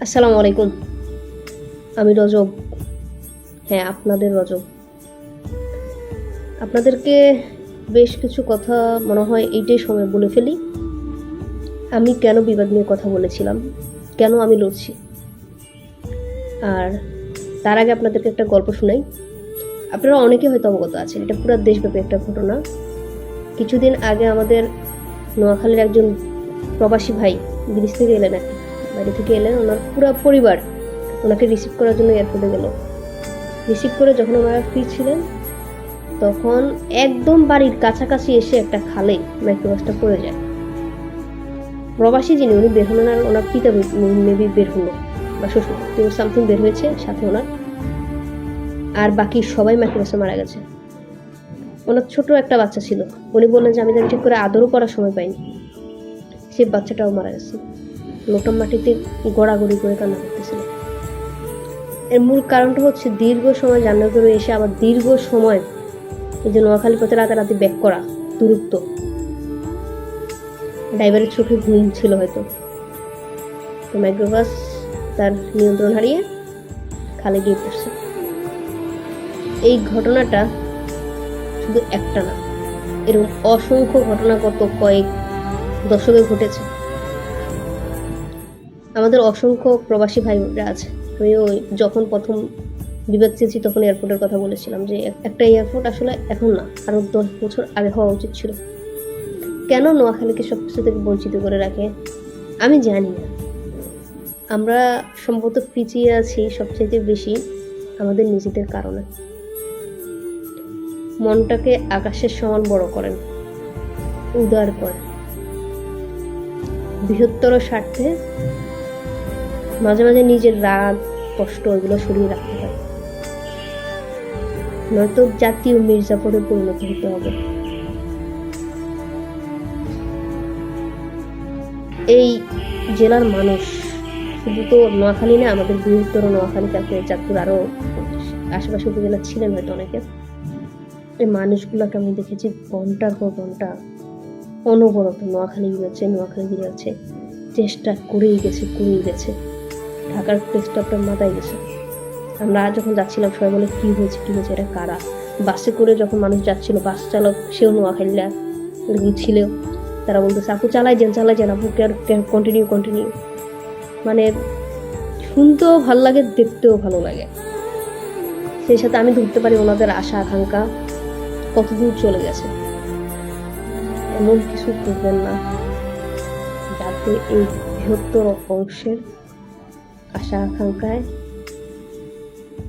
আসসালামু আলাইকুম। আমি রজব। হ্যাঁ আপনাদের রজব। আপনাদেরকে বেশ কিছু কথা মনে হয় এইটাই সময় বলে ফেলি। আমি কেন বিবাদ নিয়ে কথা বলেছিলাম? কেন আমি লড়ছি? আর তার আগে আপনাদেরকে একটা গল্প শোনাই। আপনারা অনেকে হয়তো অবগত আছেন, এটা পুরো দেশব্যাপী একটা ঘটনা। কিছুদিন আগে আমাদের নোয়াখালীর একজন প্রবাসী ভাই বিদেশ থেকে এলেন আর বাড়ি থেকে এলেন ওনার পুরো পরিবার ওনাকে রিসিভ করার জন্য এয়ারপোর্টে গেল। রিসিভ করে যখন ওনারা ফ্রি ছিলেন, তখন একদম বাড়ির কাছাকাছি এসে একটা খালে মাইক্রোবাসটা পড়ে যায়। প্রবাসী যিনি, উনি বের হলেন আর ওনার পিতা মেবি বের হলো বা শ্বশুর কেউ সামথিং বের হয়েছে সাথে ওনার। আর বাকি সবাই মাইক্রোবাসে মারা গেছে। ওনার ছোট একটা বাচ্চা ছিল। উনি বললেন যে, আমি তাকে ঠিক করে আদরও করার সময় পাইনি। সে বাচ্চাটাও মারা গেছে। লোকটা মাটিতে গড়াগড়ি করে কান্না করতেছিল। এর মূল কারণটা হচ্ছে দীর্ঘ সময় জান্নাত এসে আবার দীর্ঘ সময় এই যে নোয়াখালী পথে রাতারাতি ব্যাক করা, দূরত্ব। ড্রাইভারের চোখে ঘুম ছিল হয়তো। তো মাইক্রোবাস তার নিয়ন্ত্রণ হারিয়ে খালে গিয়ে পড়ছে। এই ঘটনাটা শুধু একটা না, এরকম অসংখ্য ঘটনা কত কয়েক দশকে ঘটেছে। আমাদের অসংখ্য প্রবাসী ভাই বোনরা আছে। আমি ওই যখন প্রথম বিবেক চেয়েছি তখন এয়ারপোর্টের কথা বলেছিলাম যে একটা এয়ারপোর্ট আসলে এখন না আরও দশ বছর আগে হওয়া উচিত ছিল। কেন নোয়াখালীকে সব কিছু থেকে বঞ্চিত করে রাখে? আমি জানি না। আমরা সম্ভবত পিছিয়ে আছি সবচেয়ে বেশি আমাদের নিজেদের কারণে। মনটাকে আকাশের সমান বড় করেন, উদার করেন। বৃহত্তর স্বার্থে মাঝে মাঝে নিজের রাগ, কষ্ট এগুলো সরিয়ে রাখতে হয়। নয়তো জাতীয় মির্জাপুরে পরিণত হতে হবে। এই জেলার মানুষ শুধু তো নোয়াখালী না, আমাদের বৃহত্তর নোয়াখালী, তারপরে চাঁদপুর আরও আশেপাশে উপজেলা ছিলেন হয়তো অনেকে। এই মানুষগুলোকে আমি দেখেছি ঘণ্টার পর ঘণ্টা অনবরত। নোয়াখালী গিয়েছে নোয়াখালী গিয়েছে চেষ্টা করেই গেছে করেই গেছে। ঢাকার প্রেসটা মাথায় গেছে। আমরা যখন যাচ্ছিলাম, সবাই বলে, কী হয়েছে কী হয়েছে? এটা কারা? বাসে করে যখন মানুষ যাচ্ছিল বাস চালক, সেও নোয়াখালীরা ছিল। তারা বলতেছে, আপু, চালাই যান চালাই যান, আপু কন্টিনিউ কন্টিনিউ মানে শুনতেও ভালো লাগে, দেখতেও ভালো লাগে। সেই সাথে আমি ধরতে পারি ওনাদের আশা, আকাঙ্ক্ষা। কতদূর চলে গেছে? এমন কিছু করবেন না। যাতে এই বৃহত্তর অংশের আশা আকাঙ্ক্ষায়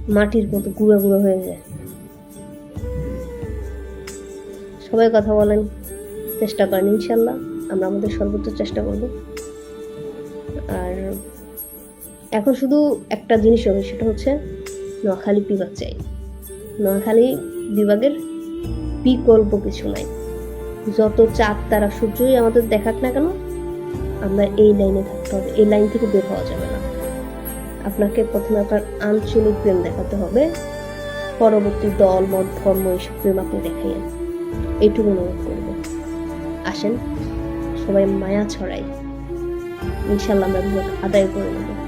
মাটির মতো গুঁড়ো গুঁড়ো হয়ে যায়। সবাই কথা বলেন চেষ্টা করেন, ইনশাল্লাহ। আমরা আমাদের সর্বোচ্চ চেষ্টা করব। আর এখন শুধু একটা জিনিস হবে, সেটা হচ্ছে নোয়াখালী বিভাগ চাই। নোয়াখালী বিভাগের বিকল্প কিছু নাই। যত চাপ তারা সূর্যই আমাদের দেখাক না কেন, আমরা এই লাইনে থাকতে হবে। এই লাইন থেকে বের হওয়া যাবে না। আপনাকে প্রথমে আপনার আঞ্চলিক প্রেম দেখাতে হবে। পরবর্তী দল, মত, ধর্ম, এইসব প্রেম আপনি দেখাইয়েন এটুকু অনুরোধ করব। আসেন, সবাই মায়া ছড়াই। ইনশাল্লাহ আমরা আদায় করে নেব।